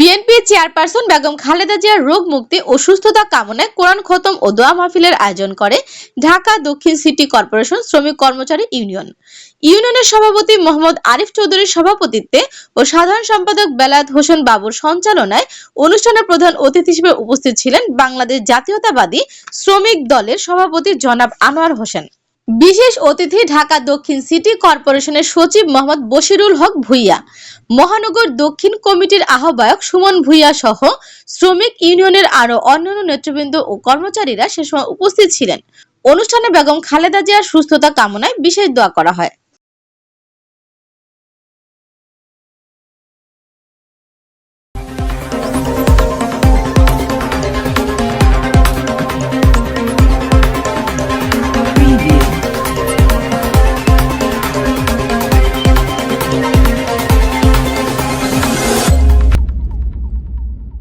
BNP chairperson Begum Khaleda জিয়ার রোগ মুক্তি ও সুস্থতা কামনায় কোরআন খতম ও দোয়া মাহফিলের আয়োজন করে ঢাকা দক্ষিণ সিটি কর্পোরেশন শ্রমিক কর্মচারী ইউনিয়ন। ইউনিয়নের সভাপতি মোহাম্মদ আরিফ চৌধুরীর সভাপতিত্বে ও সাধারণ সম্পাদক বেলায়েত হোসেন বাবুর সঞ্চালনায় অনুষ্ঠানে প্রধান অতিথি হিসেবে উপস্থিত ছিলেন বাংলাদেশ জাতীয়তাবাদী শ্রমিক দলের সভাপতি জনাব আনোয়ার হোসেন। বিশেষ অতিথি ঢাকা দক্ষিণ সিটি কর্পোরেশনের সচিব মোহাম্মদ বশিরুল হক ভুইয়া, মহানগর দক্ষিণ কমিটির আহ্বায়ক সুমন ভুইয়া সহ শ্রমিক ইউনিয়নের আরও অন্যান্য নেতৃবৃন্দ ও কর্মচারীরা সে সময় উপস্থিত ছিলেন। অনুষ্ঠানে বেগম খালেদা জিয়ার সুস্থতা কামনায় বিশেষ দোয়া করা হয়।